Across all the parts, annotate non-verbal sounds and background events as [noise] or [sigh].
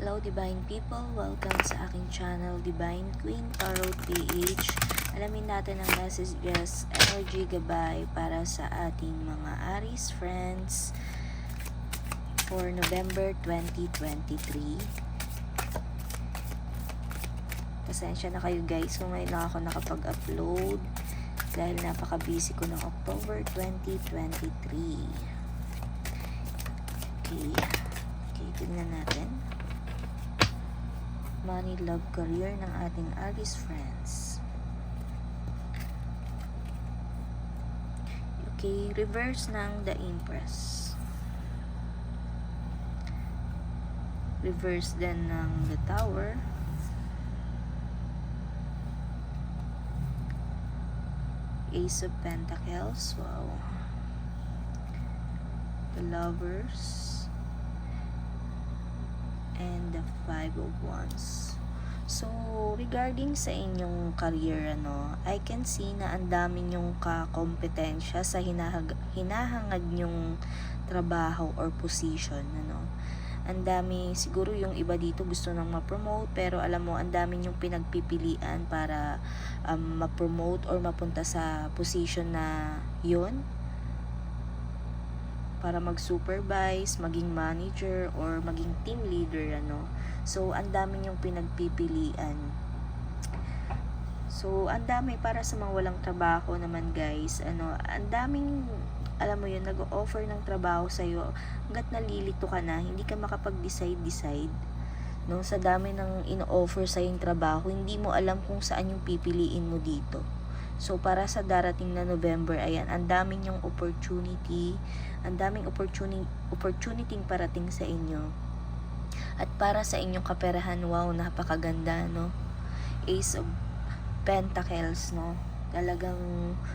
Hello Divine People! Welcome sa aking channel Divine Queen Tarot PH. Alamin natin ang messages, energy gabay para sa ating mga Aries friends for November 2023. Pasensya na kayo guys kung ngayon lang ako nakapag-upload dahil napaka-busy ko ng October 2023. Okay. Okay, tignan natin money, love, career ng ating Aries friends. Okay, reverse ng The Empress. Reverse din ng The Tower. Ace of Pentacles. Wow. The Lovers and the Five of Wands. So, regarding sa inyong career, ano, I can see na ang dami nyong kakompetensya sa hinahag, hinahangad nyong trabaho or position, ano. Ang dami, siguro yung iba dito gusto nang ma-promote, pero alam mo, ang dami nyong pinagpipilian para um, ma-promote or mapunta sa position na yun para mag-supervise, maging manager, or maging team leader, ano. So, ang dami yung pinagpipilian. So, ang dami para sa mga walang trabaho naman, guys. Ano, ang daming, alam mo yun, nag-offer ng trabaho sa'yo. Hanggat nalilito ka na, hindi ka makapag-decide-decide. No, sa dami ng ino-offer sa yung trabaho, hindi mo alam kung saan yung pipiliin mo dito. So, para sa darating na November, ayan, ang daming yung opportunity, ang daming opportunity, opportunity parating sa inyo. At para sa inyong kaperahan, wow, napakaganda, no? Ace of Pentacles, no? Talagang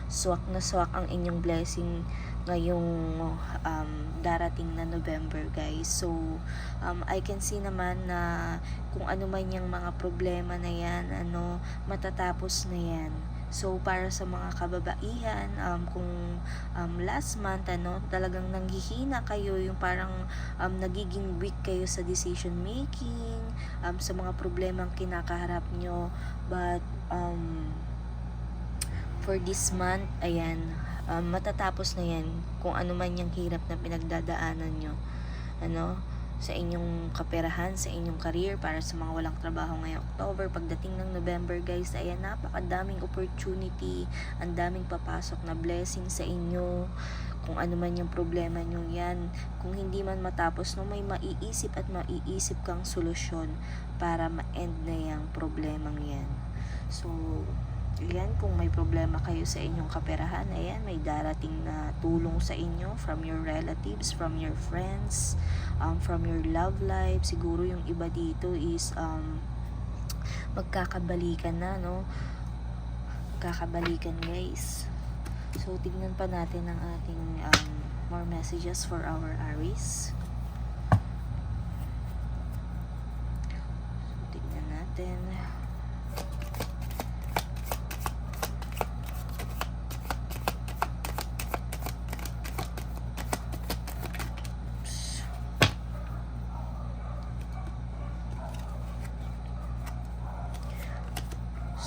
swak na swak ang inyong blessing ngayong um, darating na November, guys. So, um, I can see naman na kung ano man yung mga problema na yan, ano, matatapos na yan. So, para sa mga kababaihan, um, kung um, last month, ano, talagang nanghihina kayo, yung parang um, nagiging weak kayo sa decision making, um, sa mga problemang kinakaharap nyo, but um, for this month, ayan, um, matatapos na yan kung ano man yung hirap na pinagdadaanan nyo. Ano, sa inyong kaperahan, sa inyong career, para sa mga walang trabaho ngayong October. Pagdating ng November, guys, ayan, napakadaming opportunity, ang daming papasok na blessing sa inyo, kung ano man yung problema nyo yan. Kung hindi man matapos, no, may maiisip at maiisip kang solusyon para ma-end na yung problemang yan. So, Ayan, kung may problema kayo sa inyong kaperahan, ayan, may darating na tulong sa inyo from your relatives, from your friends, um, from your love life. Siguro yung iba dito is um, magkakabalikan na, no? Magkakabalikan, guys. So, tignan pa natin ang ating um, more messages for our Aries. So, tignan natin.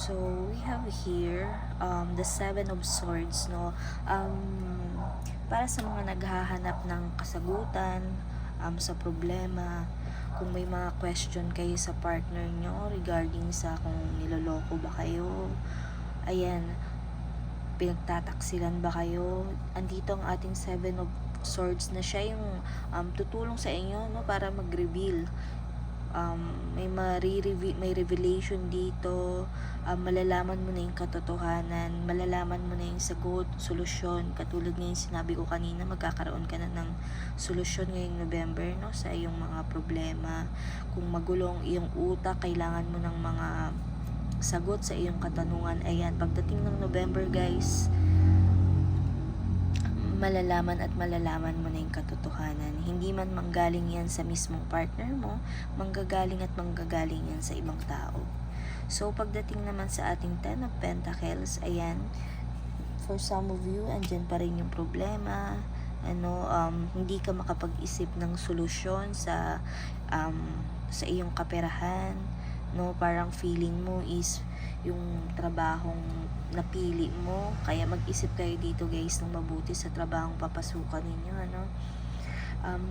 So, we have here um, the Seven of Swords, no? Um, para sa mga naghahanap ng kasagutan um, sa problema, kung may mga question kayo sa partner nyo regarding sa kung niloloko ba kayo, ayan, pinagtataksilan ba kayo, andito ang ating Seven of Swords na siya yung um, tutulong sa inyo no, para mag-reveal um, may marireveal, may revelation dito, um, malalaman mo na yung katotohanan, malalaman mo na yung sagot, solusyon, katulad ng sinabi ko kanina, magkakaroon ka na ng solusyon ngayong November, no, sa iyong mga problema. Kung magulong iyong utak, kailangan mo ng mga sagot sa iyong katanungan. Ayan, pagdating ng November, guys, malalaman at malalaman mo na yung katotohanan. Hindi man manggaling yan sa mismong partner mo, manggagaling at manggagaling yan sa ibang tao. So, pagdating naman sa ating Ten of Pentacles, ayan, for some of you, andyan pa rin yung problema, ano, um, hindi ka makapag-isip ng solusyon sa um, sa iyong kaperahan, no? Parang feeling mo is yung trabahong napili mo. Kaya mag-isip kayo dito guys ng mabuti sa trabahong papasukan ninyo, ano? Um,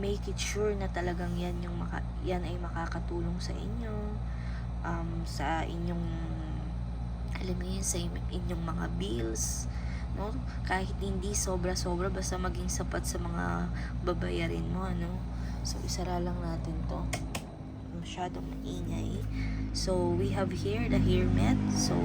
make it sure na talagang yan yung maka, yan ay makakatulong sa inyo um, sa inyong alam mo yun, sa in- inyong mga bills no kahit hindi sobra-sobra basta maging sapat sa mga babayarin mo ano so isara lang natin to masyadong maingay. So we have here the hermit so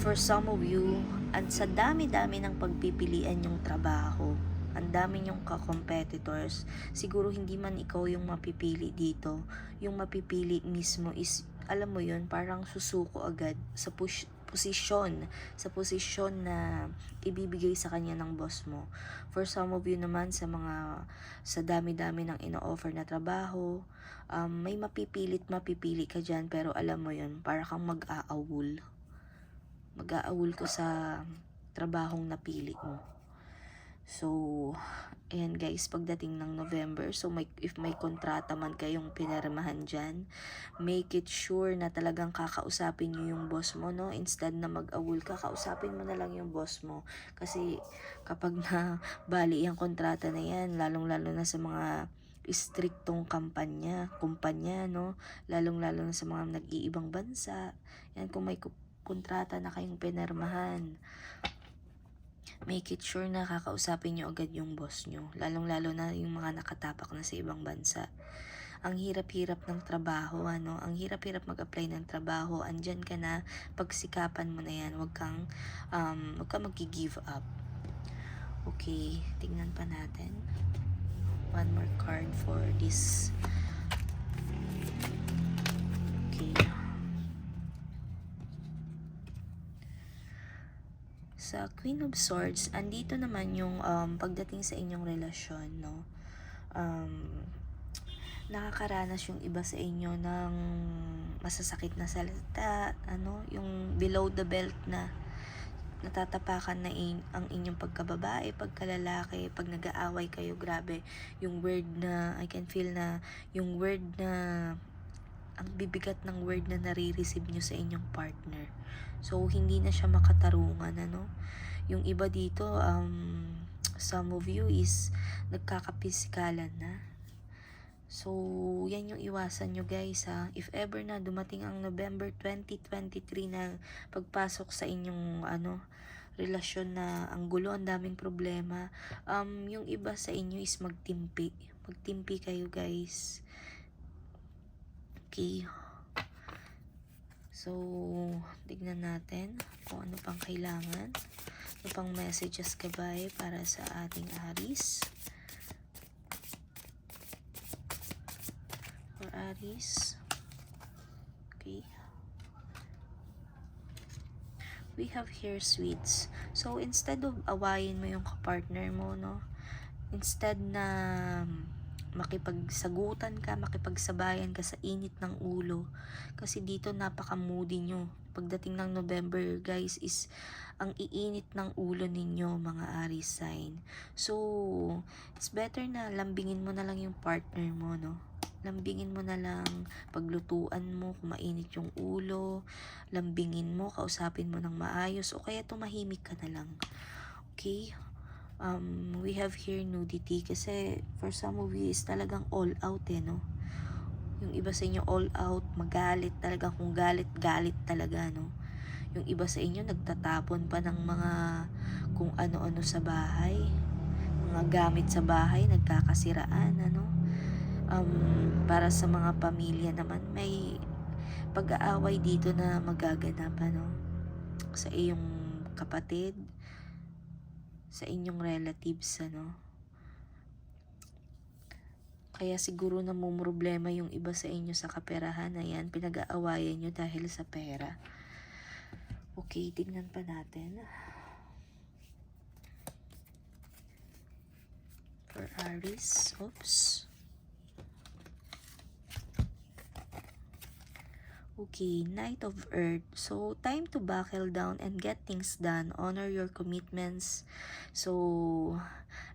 for some of you at sa dami-dami ng pagpipilian yung trabaho ang dami yung ka-competitors siguro hindi man ikaw yung mapipili dito. Yung mapipili mismo is alam mo yun parang susuko agad sa push posisyon sa posisyon na ibibigay sa kanya ng boss mo. For some of you naman sa mga sa dami-dami ng ino-offer na trabaho um, may mapipilit mapipili ka dyan pero alam mo yun para kang mag-aawul. Mag-aawul ko sa trabahong napili mo So, ayan guys, pagdating ng November, so may, if may kontrata man kayong pinirmahan dyan, make it sure na talagang kakausapin nyo yung boss mo, no? Instead na mag-awol ka, kausapin mo na lang yung boss mo. Kasi kapag [laughs] na bali yung kontrata na yan, lalong-lalo na sa mga istriktong kampanya, kumpanya, no? Lalong-lalo na sa mga nag-iibang bansa. Yan, kung may kontrata na kayong pinirmahan, make it sure na kakausapin nyo agad yung boss nyo. Lalong-lalo na yung mga nakatapak na sa ibang bansa. Ang hirap-hirap ng trabaho, ano? Ang hirap-hirap mag-apply ng trabaho. Andyan ka na, pagsikapan mo na yan. Huwag kang, um, huwag kang mag-give up. Okay, tingnan pa natin. One more card for this. Okay. Sa Queen of Swords, andito naman yung um, pagdating sa inyong relasyon, no? Um, nakakaranas yung iba sa inyo ng masasakit na salita, ano, yung below the belt na natatapakan na in, ang inyong pagkababae, pagkalalaki, pag nag-aaway kayo, grabe, yung word na, I can feel na, yung word na, ang bibigat ng word na nare-receive nyo sa inyong partner. So, hindi na siya makatarungan, ano? Yung iba dito, um, some of you is nagkakapisikalan na. So, yan yung iwasan nyo guys ha. If ever na dumating ang November 2023 na pagpasok sa inyong ano, relasyon na ang gulo, ang daming problema, um, yung iba sa inyo is magtimpi. Magtimpi kayo guys. Okay. So, tignan natin kung ano pang kailangan. Ano pang messages kabay para sa ating Aris. For Aris. Okay. We have here sweets. So, instead of awayin mo yung kapartner mo, no? Instead na makipagsagutan ka, makipagsabayan ka sa init ng ulo. Kasi dito napaka-moody nyo. Pagdating ng November, guys, is ang iinit ng ulo ninyo, mga Aries sign. So, it's better na lambingin mo na lang yung partner mo, no? Lambingin mo na lang, paglutuan mo, kung mainit yung ulo, lambingin mo, kausapin mo ng maayos, o kaya tumahimik ka na lang. Okay? Um, we have here nudity kasi for some is talagang all out eh, no? Yung iba sa inyo all out, magalit talaga, kung galit, galit talaga, no? Yung iba sa inyo nagtatapon pa ng mga kung ano-ano sa bahay, mga gamit sa bahay, nagkakasiraan, ano? Um, para sa mga pamilya naman, may pag-aaway dito na magaganap, ano? Sa iyong kapatid, sa inyong relatives, ano. Kaya siguro namumroblema yung iba sa inyo sa kaperahan na yan, pinag-aawayan nyo dahil sa pera. Okay, tignan pa natin. For Aries, oops. Okay, Knight of Earth. So, time to buckle down and get things done. Honor your commitments. So,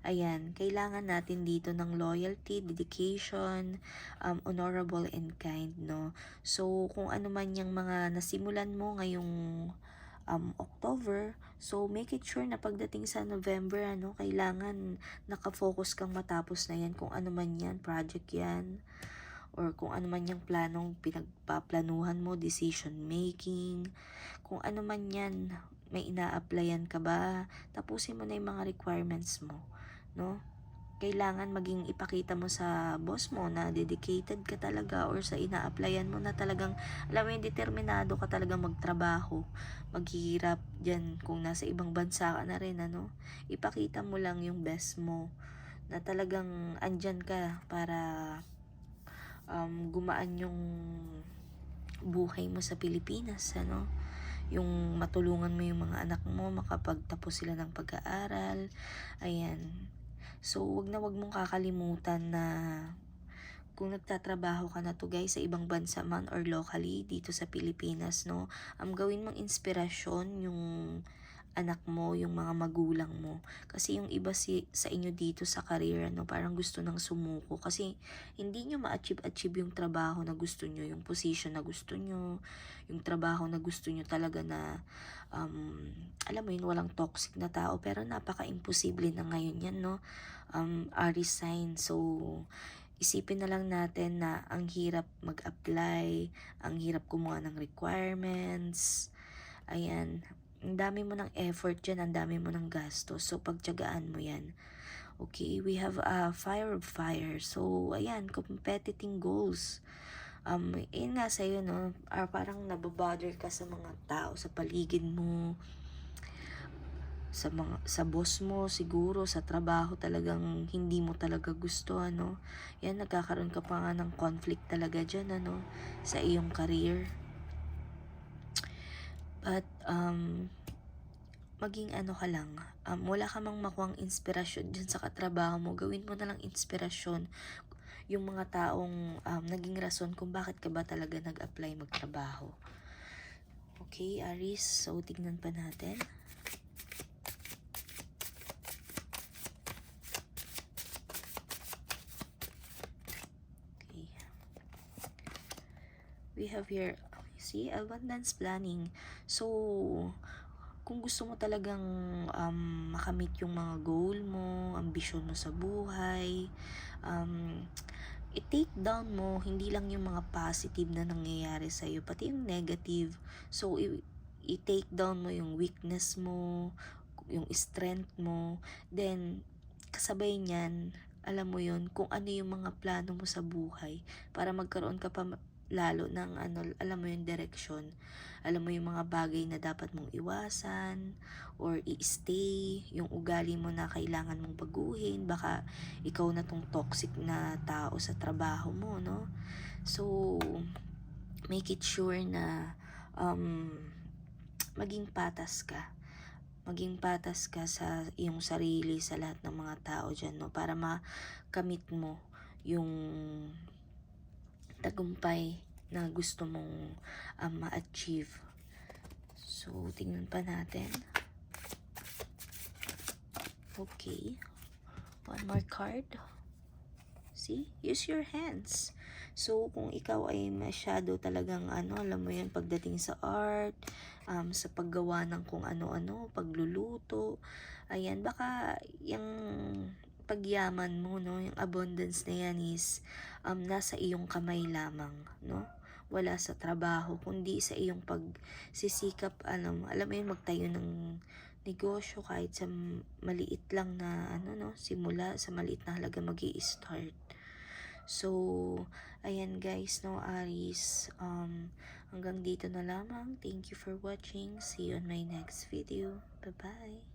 Ayan, kailangan natin dito ng loyalty, dedication, um, honorable and kind, no? So, kung ano man yung mga nasimulan mo ngayong um, October, so make it sure na pagdating sa November, ano, kailangan nakafocus kang matapos na yan, kung ano man yan, project yan, or kung ano man yung planong pinagpaplanuhan mo, decision making, kung ano man yan, may ina-applyan ka ba, tapusin mo na yung mga requirements mo, no? Kailangan maging ipakita mo sa boss mo na dedicated ka talaga or sa ina-applyan mo na talagang, alam mo yung determinado ka talaga magtrabaho, maghihirap dyan kung nasa ibang bansa ka na rin, ano? Ipakita mo lang yung best mo na talagang andyan ka para um, gumaan yung buhay mo sa Pilipinas, ano? Yung matulungan mo yung mga anak mo, makapagtapos sila ng pag-aaral. Ayan. So, wag na wag mong kakalimutan na kung nagtatrabaho ka na to guys sa ibang bansa man or locally dito sa Pilipinas, no? Ang gawin mong inspirasyon yung anak mo, yung mga magulang mo. Kasi yung iba si, sa inyo dito sa career, no, parang gusto nang sumuko. Kasi hindi nyo ma-achieve-achieve yung trabaho na gusto nyo, yung position na gusto nyo, yung trabaho na gusto nyo talaga na, um, alam mo yun, walang toxic na tao. Pero napaka-imposible na ngayon yan, no? Um, resign. So, isipin na lang natin na ang hirap mag-apply, ang hirap kumuha ng requirements, ayan, ang dami mo ng effort dyan, ang dami mo ng gastos. So, pagtyagaan mo yan. Okay, we have a fire of fire. So, ayan, competitive goals. Um, yun nga sa'yo, no, ah, parang nababother ka sa mga tao sa paligid mo, sa mga sa boss mo siguro sa trabaho talagang hindi mo talaga gusto ano yan nagkakaroon ka pa nga ng conflict talaga diyan ano sa iyong career But, um, maging ano ka lang, um, wala ka mang makuang inspirasyon dyan sa katrabaho mo, gawin mo na lang inspirasyon yung mga taong um, naging rason kung bakit ka ba talaga nag-apply magtrabaho. Okay, Aris, so tignan pa natin. Okay. We have here See, abundance planning. So, kung gusto mo talagang um, makamit yung mga goal mo, ambisyon mo sa buhay, um, i-take down mo hindi lang yung mga positive na nangyayari sa iyo, pati yung negative. So, i-take down mo yung weakness mo, yung strength mo, then kasabay niyan, alam mo yun, kung ano yung mga plano mo sa buhay para magkaroon ka pa lalo ng ano, alam mo yung direction. Alam mo yung mga bagay na dapat mong iwasan or i-stay, yung ugali mo na kailangan mong baguhin, baka ikaw na tong toxic na tao sa trabaho mo, no? So, make it sure na um, maging patas ka maging patas ka sa iyong sarili sa lahat ng mga tao dyan, no? Para makamit mo yung tagumpay na gusto mong um, ma-achieve. So, tingnan pa natin. Okay. One more card. See? Use your hands. So, kung ikaw ay masyado talagang ano, alam mo yan, pagdating sa art, um, sa paggawa ng kung ano-ano, pagluluto, ayan, baka yung pagyaman mo, no, yung abundance na yan is um, nasa iyong kamay lamang, no? Wala sa trabaho, kundi sa iyong pagsisikap, alam, alam mo yun, magtayo ng negosyo kahit sa maliit lang na ano no? Simula sa maliit na halaga mag start so ayan guys no Aris um hanggang dito na lamang. Thank you for watching. See you on my next video. Bye bye